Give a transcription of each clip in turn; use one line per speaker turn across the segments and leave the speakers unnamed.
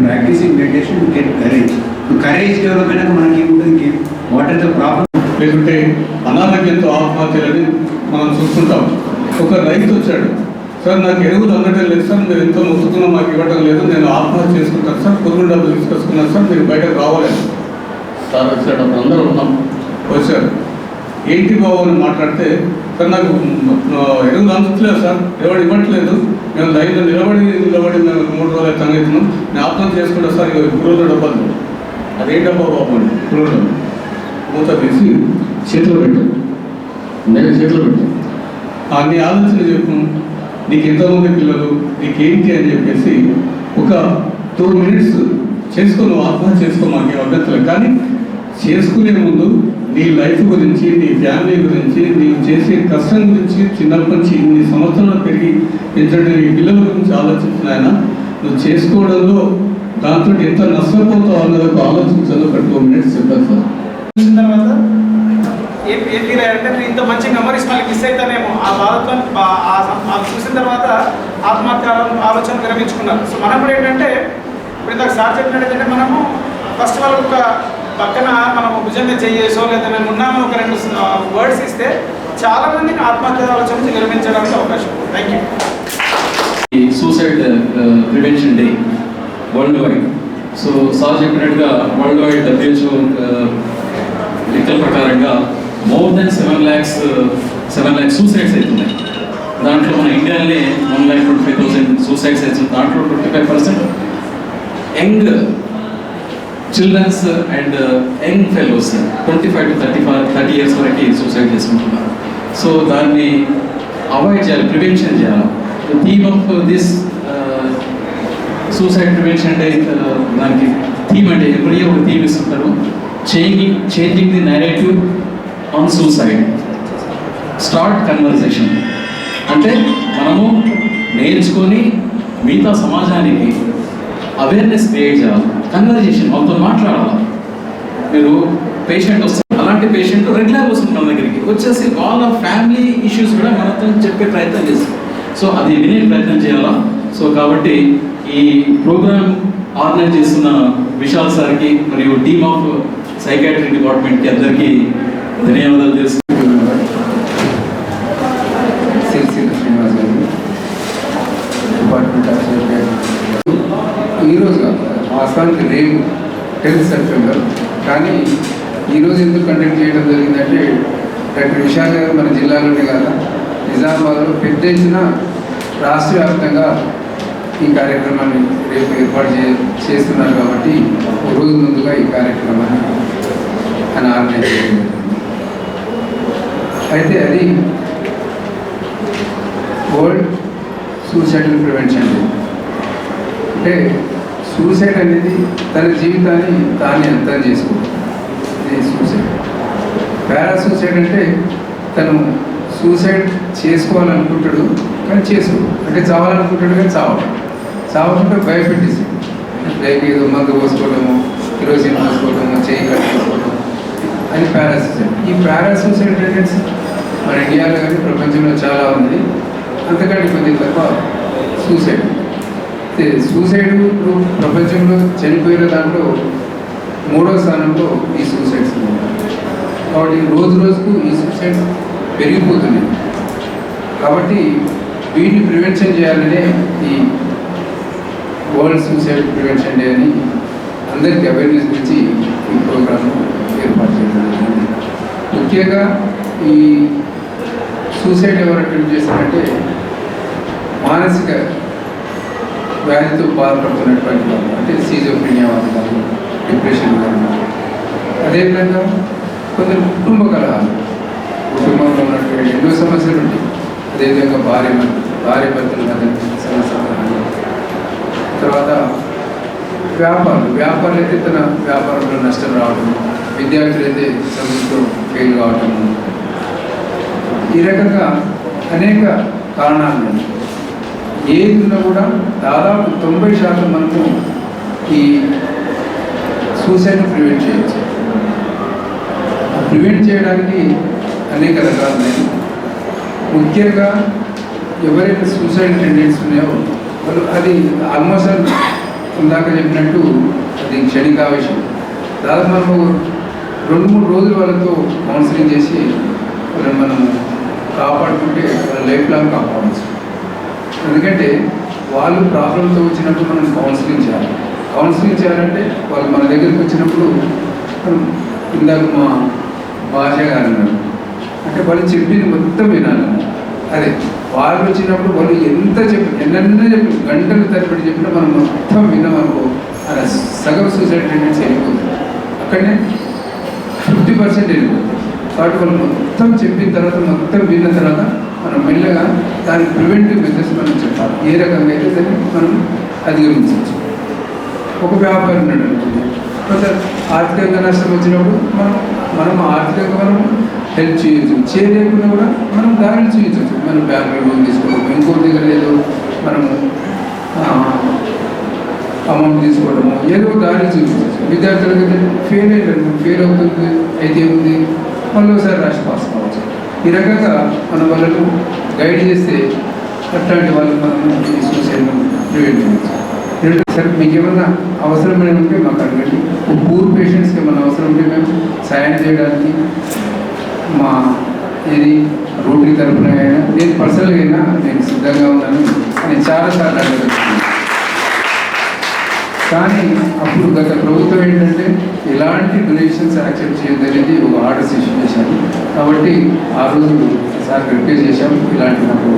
Get courage courage develop అయినాక మనకి ఏముంటుంది? వాట్ ఆర్ ద ప్రాబ్లమ్
లేకుంటే అనారోగ్యంతో ఆత్మహత్యలని మనం చూస్తుంటాం. ఒక రైతు వచ్చాడు సార్ నాకు ఎరువులు అందడం లేదు సార్ మీరు ఎంతో మొత్తుకున్నా మాకు ఇవ్వడం లేదు నేను ఆత్మహత్య చేసుకుంటాను సార్ పొద్దున డబ్బులు తీసుకొచ్చుకున్నాను సార్ మీరు బయటకు రావాలి. సార్ వచ్చాడు అప్పుడు అందరూ ఉన్నాం. వచ్చారు. ఏంటి బాబు అని మాట్లాడితే సార్ నాకు ఎరువులు అందుతలేదు సార్ ఎవరు ఇవ్వట్లేదు మేము లైన్లో నిలబడి నిలబడి మేము మూడు రోజులు తంగెత్తున్నాం నేను ఆత్మహత్య చేసుకుంటే సార్ ఇక రోజుల డబ్బాలు అదే డబ్బా బాబు అండి గురువుల మూత తీసి చేతిలో పెట్టు. నేను చేతిలో పెట్టు. ఆ నీ ఆలోచన చెప్పు. నీకు ఎంతమంది పిల్లలు నీకేంటి అని చెప్పేసి ఒక టూ మినిట్స్ చేసుకో నువ్వు ఆత్మహత్య చేసుకో మాకు ఏం కానీ చేసుకునే ముందు నీ లైఫ్ గురించి నీ ఫ్యామిలీ గురించి నీవు చేసే కష్టం గురించి చిన్నప్పటి నుంచి ఇన్ని సంవత్సరాలు పెరిగి పెంచడం నీ పిల్లల గురించి ఆలోచించిన ఆయన నువ్వు చేసుకోవడంలో దాంతో ఎంత నష్టపోతావు అన్నది ఒక ఆలోచించాలో ఒక టూ మినిట్స్ చెప్పాను సార్.
చూసిన తర్వాత ఏం ఇంత మంచి మెమరీస్ మళ్ళీ మిస్ అవుతానేమో ఆ బాధతో చూసిన తర్వాత ఆత్మహత్య ఆలోచన విరమించుకున్నారు. సో మనం కూడా ఏంటంటే ఇప్పుడు ఇంతకు సార్ చెప్పినట్టు ఏంటంటే మనము ఫస్ట్ వాళ్ళకి ఒక పక్కన మనం భుజంగా చేయేసో లేదా మేము ఉన్నాము ఒక రెండు వర్డ్స్ ఇస్తే చాలా మందిని ఆత్మహత్య ఆలోచన నిర్మించడానికి అవకాశం థ్యాంక్ యూ
ఈ suicide prevention day world wide so sir చెప్పినట్టుగా వరల్డ్ వైడ్ డబ్ల్యూహెచ్ఓ లెక్కల ప్రకారంగా more than seven lakhs seven lakhs suicides అవుతున్నాయి. దాంట్లో మన ఇండియాలోనే one lakh twenty five thousand suicides అవుతుంది దాంట్లో twenty five percent young childrens and young fellows twenty five to thirty five thirty years వరకు suicide చేసుకుంటున్నారు. సో దాన్ని అవాయిడ్ చేయాలి ప్రివెన్షన్ చేయాలి. Theme of this suicide prevention అంటే uh, దానికి theme అంటే ఎవ్రీ ఒక థీమ్ ఇస్తుంటారు. Changing changing the narrative on suicide start conversation అంటే మనము నేర్చుకొని మిగతా సమాజానికి అవేర్నెస్ క్రియేట్ చేయాలి. కన్వర్జేషన్ వాళ్ళతో మాట్లాడాలి? మీరు పేషెంట్ వస్తే అలాంటి పేషెంట్ రెగ్యులర్ వస్తుంది మన దగ్గరికి. వచ్చేసి వాళ్ళ ఫ్యామిలీ ఇష్యూస్ కూడా మనతో చెప్పే ప్రయత్నం చేస్తాం సో అది వినే ప్రయత్నం చేయాలా? సో కాబట్టి ఈ ప్రోగ్రామ్ ఆర్గనైజ్ చేస్తున్న విశాల్ సార్కి మరియు టీమ్ ఆఫ్ సైకాట్రిక్ డిపార్ట్మెంట్కి అందరికీ ధన్యవాదాలు తెలుసు
సిరిసిల్ల శ్రీనివాస్ గారు డిపార్ట్మెంట్ ఆఫ్ సోషల్ ఈరోజు కాదు వాస్తవానికి లేవు. టెన్త్ సెప్టెంబర్ కానీ ఈరోజు ఎందుకు కండక్ట్ చేయడం జరిగిందంటే డాక్టర్ విశాల్ గారు మన జిల్లాలోనే కాదు నిజామాబాద్లో పెద్ద ఎత్తున రాష్ట్ర వ్యాప్తంగా ఈ కార్యక్రమాన్ని రేపు ఏర్పాటు చే చేస్తున్నారు కాబట్టి ఒక రోజు ముందుగా ఈ కార్యక్రమాన్ని అని ఆర్గనైజ్ అయితే అది వరల్డ్ సూసైడల్ ప్రివెన్షన్ అంటే సూసైడ్ అనేది తన జీవితాన్ని తానే అంతం చేసుకోవడం. ఇది సూసైడ్. పారా సూసైడ్ అంటే తను సూసైడ్ చేసుకోవాలనుకుంటాడు కానీ చేసుకోడు. అంటే చావాలనుకుంటాడు కానీ చావడం. చావకుంటే భయపెట్టేసి లైక్ ఏదో మందు పోసుకోవడము కిరోసిన్ పోసుకోవడము చేయి కట్టుకోవడం అది పారాసూసైడ్. ఈ పారాసూసైడ్ టెండెన్సీ మన ఇండియాలో కానీ ప్రపంచంలో చాలా ఉంది. అంతకంటే కొద్ది తప్ప సూసైడ్. అయితే సూసైడ్ ఇప్పుడు ప్రపంచంలో చనిపోయిన దాంట్లో మూడో స్థానంలో ఈ సూసైడ్స్ కాబట్టి రోజు రోజుకు ఈ సూసైడ్స్ పెరిగిపోతున్నాయి కాబట్టి వీటిని ప్రివెన్షన్ చేయాలనే ఈ వరల్డ్ సూసైడ్ ప్రివెన్షన్ డే అని అందరికీ అవేర్నెస్ గురించి ఈ ప్రోగ్రామ్ ఏర్పాటు చేయడం ముఖ్యంగా ఈ సూసైడ్ ఎవరు అటెంప్ట్ చేస్తారంటే మానసిక వ్యాధితో బాధపడుతున్నటువంటి వాళ్ళు. అంటే సీజోఫ్రీనియా వాళ్ళు డిప్రెషన్ కానీ అదేవిధంగా కొందరు కుటుంబ కలహాలు. కుటుంబంలో ఉన్నటువంటి ఎన్నో సమస్యలు ఉంటాయి. అదేవిధంగా భార్య భార్య భర్తల మధ్య సమస్యలు తర్వాత వ్యాపారం వ్యాపారం అయితే తన వ్యాపారంలో నష్టం రావడం విద్యార్థులు అయితే చదువుతో ఫెయిల్ కావడం ఈ రకంగా అనేక కారణాలు ఉన్నాయి. ఏది ఉన్నా కూడా దాదాపు తొంభై శాతం మనము ఈ సూసైడ్ ప్రివెంట్ చేయొచ్చు. ప్రివెంట్ చేయడానికి అనేక రకాలు ఉన్నాయి ముఖ్యంగా ఎవరైతే సూసైడ్ టెండెన్స్ ఉన్నాయో వాళ్ళు అది ఆల్మోస్ట్ ఇందాక చెప్పినట్టు అది క్షణికావేశం. దాదాపు మనము రెండు మూడు రోజులు వాళ్ళతో కౌన్సిలింగ్ చేసి వాళ్ళని మనం కాపాడుకుంటే వాళ్ళ లైఫ్ లాంగ్ కాపాడవచ్చు ఎందుకంటే వాళ్ళు ప్రాబ్లంతో వచ్చినప్పుడు మనం కౌన్సిలింగ్ చేయాలి. కౌన్సిలింగ్ చేయాలంటే వాళ్ళు మన దగ్గరికి వచ్చినప్పుడు మనం ఇందాక మా భాష గారు అన్నారు. అంటే వాళ్ళు చెప్పింది మొత్తం వినాలి. అదే వాళ్ళు వచ్చినప్పుడు వాళ్ళు ఎంత చెప్పి ఎన్నెన్నో చెప్పి గంటలు తరబడి చెప్పినా మనం మొత్తం విన్నామనుకో అలా సగం సూసైడ్ టెండెన్సీ వెళ్ళిపోతుంది అక్కడనే ఫిఫ్టీ పర్సెంట్ వెళ్ళిపోతుంది కాబట్టి వాళ్ళు మొత్తం చెప్పిన తర్వాత మొత్తం విన్న తర్వాత మనం మెల్లగా దాని ప్రివెంటివ్ మెజర్స్ మనం చెప్పాలి. ఏ రకంగా అయితే దాన్ని మనం అధిగమించవచ్చు ఒక వ్యాపారం ఉన్నాడు అనుకోండి కొంత ఆర్థికంగా నష్టం వచ్చినప్పుడు మనం మనం ఆర్థికంగా మనం హెల్ప్ చేయొచ్చు. చేయలేకుండా కూడా మనం దారిని చూపించవచ్చు మనం బ్యాంకులో లోన్ తీసుకోవడం ఇంకో దగ్గర ఏదో మనము అమౌంట్ తీసుకోవడము ఏదో దారి చూపించవచ్చు విద్యార్థులకి ఫెయిల్ అయ్యారు ఫెయిల్ అవుతుంది అయితే ఏముంది? మళ్ళీ ఒకసారి రాసి పాస్ కావచ్చు. ఈ రకంగా మన వాళ్ళను గైడ్ చేస్తే అట్లాంటి వాళ్ళు మనము ఈ సూసైడ్ను ప్రివెంట్ చేయవచ్చు సరే మీకు ఏమైనా అవసరమైన ఉంటే మాకు అడగండి. పూర్ పేషెంట్స్కి ఏమైనా అవసరం ఉంటే మేము సాయం చేయడానికి మా ఇది రోడ్డు తరపున అయినా నేను పర్సనల్గా అయినా నేను సిద్ధంగా ఉన్నాను. నేను చాలాసార్లు అడగలుగుతున్నాను కానీ అప్పుడు గత ప్రభుత్వం ఏంటంటే ఎలాంటి డొనేషన్స్ యాక్సెప్ట్ చేయదు అనేది ఒక ఆర్డర్స్ ఇష్యూ చేశారు. కాబట్టి ఆ రోజు సార్ రిక్వెస్ట్ చేశాం ఇలాంటి మాకు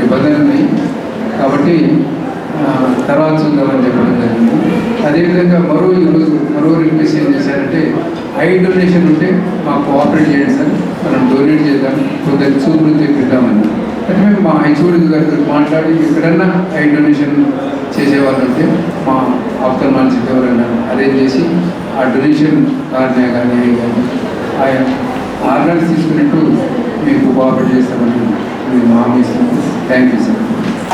నిబంధనలు ఉన్నాయి. కాబట్టి తర్వాత చూద్దామని చెప్పడం జరిగింది. అదేవిధంగా మరో ఈరోజు మరో రిక్వెస్ట్ ఏం చేశారంటే ఐ డొనేషన్ ఉంటే మాకు కోఆపరేట్ చేయండి సార్. మనం డొనేట్ చేద్దాం కొందరు చూపులు తెప్పిద్దామని. అంటే మేము మా హైచూడి గారితో మాట్లాడి ఎక్కడన్నా ఐ డొనేషన్ చేసేవాళ్ళు ఉంటే మా ఆప్తమాలజిస్ట్ ఎవరైనా అరేంజ్ చేసి ఆ డొనేషన్ కార్నే కానీ ఏ కానీ ఆయా ఆర్డర్స్ తీసుకున్నట్టు మీకు కోఆపరేట్ చేస్తామని మేము హామీ ఇస్తున్నాం థ్యాంక్ యూ సార్